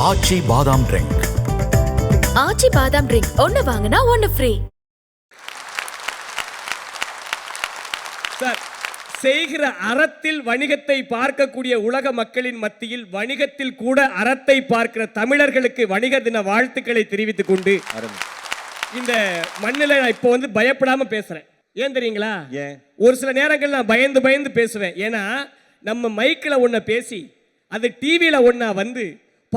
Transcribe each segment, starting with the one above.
ஆச்சி பாதாம் ட்ரிங்க் ஆச்சி பாதாம் ட்ரிங்க் ஒன்னு வாங்கினா ஒன்னு ஃப்ரீ சார் செய்கிற அறத்தில் வணிகத்தை பார்க்கக்கூடிய உலக மக்களின் மத்தியில் வணிகத்தில் கூட அறத்தை பார்க்கிற தமிழர்களுக்கு வணிக தின வாழ்த்துக்களை தெரிவித்துக் கொண்டு இந்த மண்ணில் நான் இப்போ வந்து பயப்படாம பேசுறேன். ஏன் தெரியுங்களா? ஏன்? ஒரு சில நேரங்கள் நான் பயந்து பயந்து பேசுவேன். ஏன்னா நம்ம மைக்கில் ஒன்றை பேசி அது டிவியில் ஒன்றா வந்து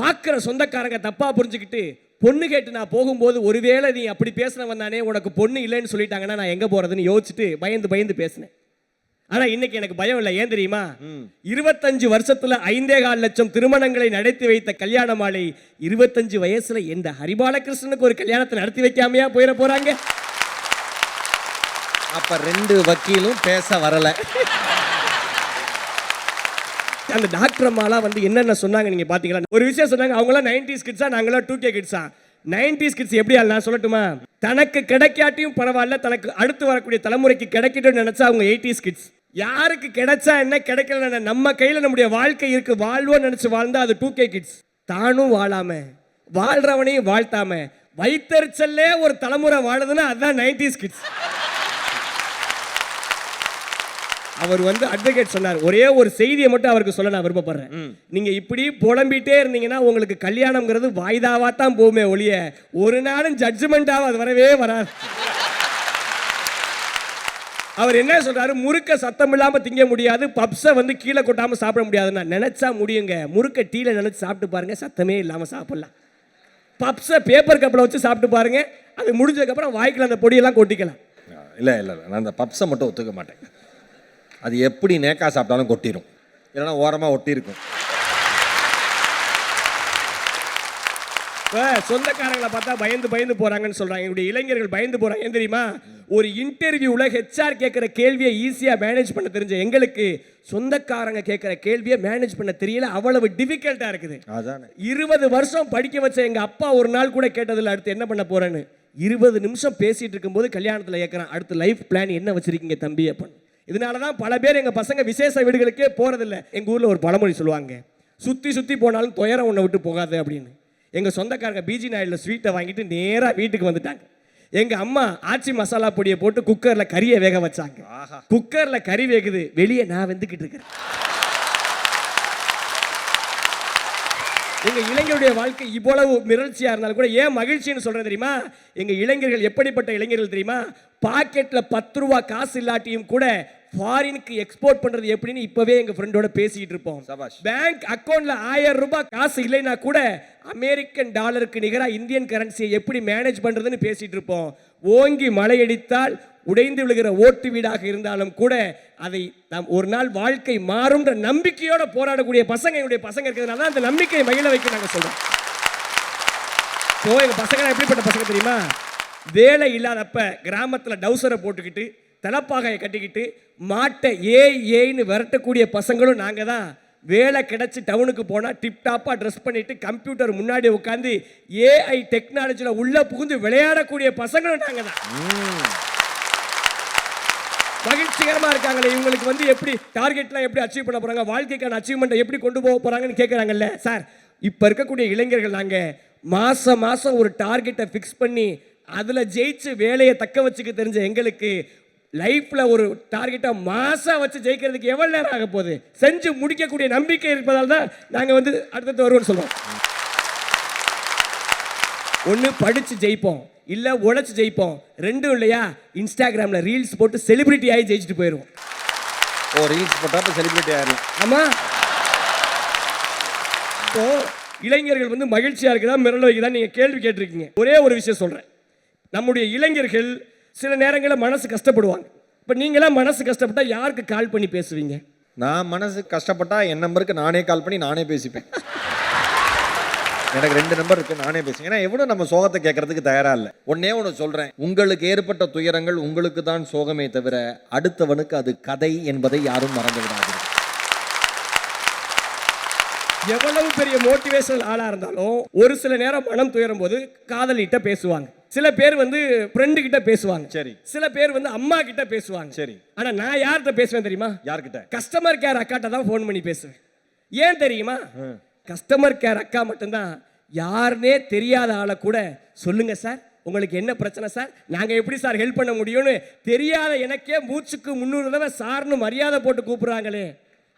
பார்க்குற சொந்தக்காரங்க தப்பாக புரிஞ்சுக்கிட்டு பொண்ணு கேட்டு நான் போகும்போது ஒருவேளை நீ அப்படி பேசுனவன் தானே உனக்கு பொண்ணு இல்லைன்னு சொல்லிட்டாங்கன்னா நான் எங்கே போகிறதுன்னு யோசிச்சுட்டு பயந்து பயந்து பேசினேன். ஆனா இன்னைக்கு எனக்கு பயம் இல்லை. ஏன் தெரியுமா? இருபத்தஞ்சு வருஷத்துல ஐந்தே கால் லட்சம் திருமணங்களை நடத்தி வைத்த கல்யாண மாலை இருபத்தஞ்சு வயசுல எந்த ஹரிபாலகிருஷ்ணனுக்கு ஒரு கல்யாணத்தை நடத்தி வைக்காமையா போயிட போறாங்க? அப்ப ரெண்டு வக்கீலும் பேச வரல. அந்த டாக்டர் அம்மாலாம் வந்து என்னென்ன சொன்னாங்க நீங்க பாத்தீங்களா? ஒரு விஷயம் சொன்னாங்க அவங்களாம் நைன்டிஸ் கிட்ஸா நாங்களாம் டூ கே கிட்ஸா நைன்டிஸ் கிட்ஸ் எப்படி நான் சொல்லட்டுமா? தனக்கு கிடைக்காட்டியும் பரவாயில்ல தனக்கு அடுத்து வரக்கூடிய தலைமுறைக்கு கிடைக்கட்டும் நினைச்சா அவங்க எயிட்டிஸ் கிட்ஸ் யாருக்கு கிடைச்சா என்ன கிடைக்கல நம்ம கையில நம்முடைய வாழ்க்கை இருக்கு வாழ்வோம் நினைச்சு வாழ்ந்தா அது டூ கே கிட்ஸ் தானும் வாழாம வாழ்றவனையும் வாழ்த்தாம வைத்தறிச்சல்லே ஒரு தலைமுறை வாழுதுன்னா அதுதான் நைன்டிஸ் கிட்ஸ் அவர் வந்து அட்வொகேட் சொன்னார். ஒரே ஒரு செய்தியை மட்டும் அவருக்கு சொல்ல நான் விருப்பப்படுறேன். நீங்க இப்படி புலம்பிட்டே இருந்தீங்கன்னா உங்களுக்கு கல்யாணம்ங்கிறது வாய்தாவா தான் போகுமே ஒழிய ஒரு நாளும் ஜட்ஜ்மெண்டாக அது வரவே வராது. அவர் என்ன சொல்றாரு? முறுக்க சத்தம் இல்லாம திங்க முடியாது பப்ஸை வந்து கீழே கொட்டாம சாப்பிட முடியாதுன்னா நினைச்சா முடியுங்க. முறுக்க டீல நினைச்சு சாப்பிட்டு பாருங்க சத்தமே இல்லாம சாப்பிடலாம். பப்ஸை பேப்பர் கப்பில் வச்சு சாப்பிட்டு பாருங்க அது முடிஞ்சதுக்கப்புறம் வாய்க்குள்ள அந்த பொடியெல்லாம் கொட்டிக்கலாம். இல்ல இல்ல இல்ல. நான் அந்த பப்ஸை மட்டும் ஒத்துக்க மாட்டேன். அது எப்படி நேக்கா சாப்பிட்டாலும் கொட்டிடும் இல்லைன்னா ஓரமா ஒட்டி இருக்கும் இப்போ சொந்தக்காரங்களை பார்த்தா பயந்து பயந்து போறாங்கன்னு சொல்றாங்க. என்னுடைய இளைஞர்கள் பயந்து போறாங்க. ஏன் தெரியுமா? ஒரு இன்டர்வியூல ஹெச்ஆர் கேட்குற கேள்வியை ஈஸியா மேனேஜ் பண்ண தெரிஞ்ச எங்களுக்கு சொந்தக்காரங்க கேட்குற கேள்வியை மேனேஜ் பண்ண தெரியல. அவ்வளவு டிஃபிகல்ட்டா இருக்குது. அதானே. இருபது வருஷம் படிக்க வச்ச எங்க அப்பா ஒரு நாள் கூட கேட்டதில்ல. அடுத்து என்ன பண்ண போறேன்னு. இருபது நிமிஷம் பேசிட்டு இருக்கும்போது கல்யாணத்துல கேட்கறான் அடுத்து லைஃப் பிளான் என்ன வச்சிருக்கீங்க தம்பி அப்பன் இதனால தான் பல பேர் எங்க பசங்க விசேஷ வீடுகளுக்கே போறதில்ல. எங்க ஊர்ல ஒரு பழமொழி சொல்லுவாங்க. சுத்தி சுத்தி போனாலும் துயரம் உன்னை விட்டு போகாது அப்படின்னு. எங்க சொந்தக்காரங்க பிஜி நாயுடுல ஸ்வீட்டை வாங்கிட்டு நேரா வீட்டுக்கு வந்துட்டாங்க. எங்க அம்மா ஆச்சி மசாலா பொடியை போட்டு குக்கர்ல கறியை வேக வச்சாங்க. குக்கர்ல கறி வேகுது. வெளியே நான் வெந்துக்கிட்டு இருக்கிறேன். எங்க இளைஞருடைய வாழ்க்கை இவ்வளவு மிரட்சியா இருந்தாலும் கூட ஏன் மகிழ்ச்சின்னு சொல்றேன் தெரியுமா? எங்க இளைஞர்கள் எப்படிப்பட்ட இளைஞர்கள் தெரியுமா? பாக்கெட்ல பத்து ரூபா காசு இல்லாட்டியும் கூட ஃபாரினுக்கு எக்ஸ்போர்ட் பண்றது எப்படின்னு இப்பவே எங்க ஃப்ரெண்டோட பேசிட்டு இருப்போம். சபாஷ். பேங்க் அக்கவுண்ட்ல ஆயிரம் ரூபாய் காசு இல்லைன்னா கூட அமெரிக்கன் டாலருக்கு நிகரா இந்தியன் கரன்சியை எப்படி மேனேஜ் பண்றதுன்னு பேசிட்டு இருப்போம். ஓங்கி மழையடித்தால் உடைந்து விழுகிற ஓட்டு வீடாக இருந்தாலும் கூட அதை நாம் ஒரு நாள் வாழ்க்கை மாறும்ன்ற நம்பிக்கையோட போராடக்கூடிய பசங்க என்னுடைய பசங்க இருக்கிறதுனால தான் அந்த நம்பிக்கையை மகிழ வைக்க நாங்கள் சொல்கிறோம் ஸோ எங்கள் பசங்க எப்படிப்பட்ட பசங்க தெரியுமா? வேலை இல்லாதப்ப கிராமத்தில் டவுசரை போட்டுக்கிட்டு தலப்பாகையை கட்டிக்கிட்டு மாட்டை ஏ ஏன்னு விரட்டக்கூடிய பசங்களும் நாங்கள் தான். வேலை கிடச்சி டவுனுக்கு போனால் டிப்டாப்பாக ட்ரெஸ் பண்ணிவிட்டு கம்ப்யூட்டர் முன்னாடி உட்காந்து ஏஐ டெக்னாலஜியில் உள்ளே புகுந்து விளையாடக்கூடிய பசங்களும் நாங்கள் தான். மகிழ்ச்சிகரமாக இருக்காங்களே. இவங்களுக்கு வந்து எப்படி டார்கெட்லாம் எப்படி அச்சீவ் பண்ண போகிறாங்க வாழ்க்கைக்கான அச்சீவ்மெண்ட்டை எப்படி கொண்டு போக போகிறாங்கன்னு கேட்குறாங்கல்ல சார் இப்போ இருக்கக்கூடிய இளைஞர்கள் நாங்கள் மாதம் மாதம் ஒரு டார்கெட்டை ஃபிக்ஸ் பண்ணி அதில் ஜெயிச்சு வேலையை தக்க வச்சுக்க தெரிஞ்ச எங்களுக்கு லைஃப்பில் ஒரு டார்கெட்டை மாதம் வச்சு ஜெயிக்கிறதுக்கு எவ்வளோ நேரம் ஆக போகுது? செஞ்சு முடிக்கக்கூடிய நம்பிக்கை இருப்பதால் தான் நாங்கள் வந்து அடுத்தடுத்து வருவோம்னு சொல்லுவோம் ஒன்று படித்து ஜெயிப்போம். இல்லை உழைச்சி ஜெயிப்போம். ரெண்டும் இல்லையா? இன்ஸ்டாகிராமில் ரீல்ஸ் போட்டு செலிபிரிட்டி ஆகி ஜெயிச்சுட்டு போயிடுவோம் ஓ ரீல்ஸ் போட்டா செலிபிரிட்டி ஆயிடலாம் ஆமா. இப்போ இளைஞர்கள் வந்து மகிழ்ச்சியாக இருக்குதா மிரள வைக்குதா நீங்கள் கேள்வி கேட்டிருக்கீங்க. ஒரே ஒரு விஷயம் சொல்கிறேன் நம்முடைய இளைஞர்கள் சில நேரங்களில் மனசு கஷ்டப்படுவாங்க. இப்போ நீங்களாம் மனசு கஷ்டப்பட்டா யாருக்கு கால் பண்ணி பேசுவீங்க? நான் மனசு கஷ்டப்பட்டா என் நம்பருக்கு நானே கால் பண்ணி நானே பேசிப்பேன். எனக்கு ரெண்டு நம்பர் இருக்கு நானே பேசுவேன் ஏன்னா எவ்வளவு நம்ம சோகத்தை கேட்கறதுக்கு தயாரா இல்லை. ஒன்னே ஒன்று சொல்றேன். உங்களுக்கு ஏற்பட்ட துயரங்கள் உங்களுக்கு தான் சோகமே தவிர அடுத்தவனுக்கு அது கதை என்பதை யாரும் மறந்து விடாதீர்கள் எவ்வளவு பெரிய மோட்டிவேஷனல் ஆளா இருந்தாலும் ஒரு சில நேரம் மனம் துயரும் போது காதலிட்ட பேசுவாங்க. சில பேர் வந்து ஃப்ரெண்டு கிட்ட பேசுவாங்க. சரி. சில பேர் வந்து அம்மா கிட்ட பேசுவாங்க. சரி. ஆனா நான் யார்கிட்ட பேசுவேன் தெரியுமா? யார்கிட்ட? கஸ்டமர் கேர் அக்காட்ட தான் ஃபோன் பண்ணி பேசுவேன். ஏன் தெரியுமா? கஸ்டமர் கேர் அக்கா மட்டும்தான். யாருனே தெரியாத ஆளை கூட சொல்லுங்க சார். உங்களுக்கு என்ன பிரச்சனை சார்? நாங்கள் எப்படி சார் ஹெல்ப் பண்ண முடியும்னு தெரியாத எனக்கே மூச்சுக்கு முந்நூறு தடவை சார்னு மரியாதை போட்டு கூப்பிடுறாங்களே.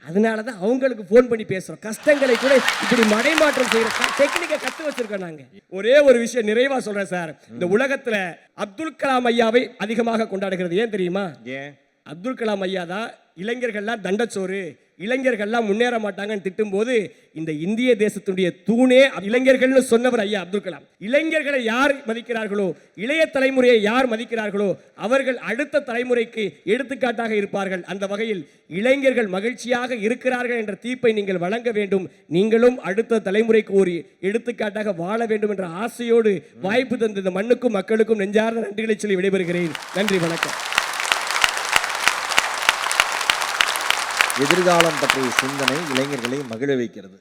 அதனால தான் அவங்களுக்கு ஃபோன் பண்ணி பேசுகிறோம் கஷ்டங்களை கூட இப்படி மடைமாற்றம் செய்கிற டெக்னிக்கை கற்று வச்சிருக்கோம் நாங்கள் ஒரே ஒரு விஷயம் நிறைவாக சொல்கிறேன் சார். இந்த உலகத்தில் அப்துல் கலாம் ஐயாவை அதிகமாக கொண்டாடுகிறது ஏன் தெரியுமா? ஏன்? அப்துல் கலாம் ஐயா தான் இளைஞர்கள்லாம் தண்டச்சோறு இளைஞர்கள்லாம் முன்னேற மாட்டாங்கன்னு திட்டும்போது இந்த இந்திய தேசத்துடைய தூணே இளைஞர்கள்னு சொன்னவர் ஐயா அப்துல் கலாம். இளைஞர்களை யார் மதிக்கிறார்களோ இளைய தலைமுறையை யார் மதிக்கிறார்களோ அவர்கள் அடுத்த தலைமுறைக்கு எடுத்துக்காட்டாக இருப்பார்கள். அந்த வகையில் இளைஞர்கள் மகிழ்ச்சியாக இருக்கிறார்கள் என்ற தீப்பை நீங்கள் வழங்க வேண்டும். நீங்களும் அடுத்த தலைமுறைக்கு ஒரு எடுத்துக்காட்டாக வாழ வேண்டும் என்ற ஆசையோடு வாய்ப்பு தந்த இந்த மண்ணுக்கும் மக்களுக்கும் நெஞ்சார்ந்த நன்றிகளை சொல்லி விடைபெறுகிறேன். நன்றி வணக்கம். எதிர்காலம் பற்றிய சிந்தனை இளைஞர்களை மகிழ வைக்கிறது.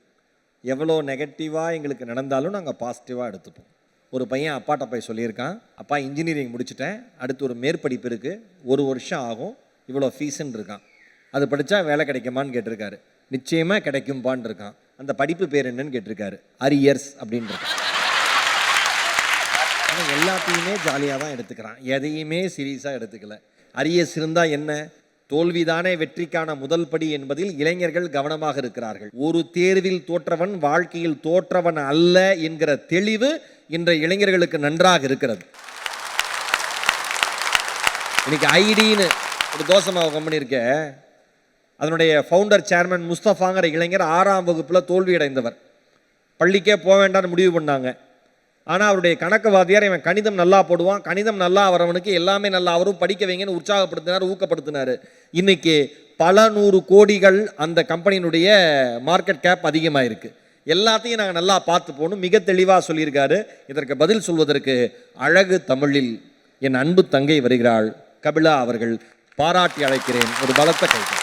எவ்வளோ நெகட்டிவாக எங்களுக்கு நடந்தாலும் நாங்கள் பாசிட்டிவாக எடுத்துப்போம். ஒரு பையன் அப்பாட்ட போய் சொல்லியிருக்கான் அப்பா இன்ஜினியரிங் முடிச்சிட்டேன். அடுத்து ஒரு மேற்படிப்பு இருக்குது ஒரு வருஷம் ஆகும். இவ்வளோ ஃபீஸுன்னு இருக்கான். அது படித்தா வேலை கிடைக்குமான்னு கேட்டிருக்காரு. நிச்சயமாக கிடைக்கும்பான்னு இருக்கான். அந்த படிப்பு பேர் என்னன்னு கேட்டிருக்காரு. அரியர்ஸ் அப்படின்னு ஆனால் எல்லாத்தையுமே ஜாலியாக தான் எடுத்துக்கிறான். எதையுமே சீரியஸாக எடுத்துக்கல. அரியர்ஸ் இருந்தால் என்ன? தோல்விதானே வெற்றிக்கான முதல் படி என்பதில் இளைஞர்கள் கவனமாக இருக்கிறார்கள். ஒரு தேர்வில் தோற்றவன் வாழ்க்கையில் தோற்றவன் அல்ல என்கிற தெளிவு இன்றைய இளைஞர்களுக்கு நன்றாக இருக்கிறது. இன்னைக்கு ஐடின்னு ஒரு தோசை மாவு கம்பெனி இருக்க. அதனுடைய ஃபவுண்டர் சேர்மன் முஸ்தபாங்கிற இளைஞர் ஆறாம் வகுப்பில் தோல்வியடைந்தவர். பள்ளிக்கே போக வேண்டாம்னு முடிவு பண்ணாங்க. ஆனால் அவருடைய கணக்கு வாத்தியார் இவன் கணிதம் நல்லா போடுவான் கணிதம் நல்லா வரவனுக்கு எல்லாமே நல்லா அவரும் படிக்க வைங்கன்னு உற்சாகப்படுத்தினார் ஊக்கப்படுத்தினார். இன்றைக்கி பல நூறு கோடிகள் அந்த கம்பெனியினுடைய மார்க்கெட் கேப் அதிகமாக இருக்குது எல்லாத்தையும் நாங்கள் நல்லா பார்த்து போகணும் மிக தெளிவாக சொல்லியிருக்காரு. இதற்கு பதில் சொல்வதற்கு அழகு தமிழில் என் அன்பு தங்கை வருகிறாள். கபிலா அவர்கள் பாராட்டி அழைக்கிறேன். ஒரு பலத்த கைகள்.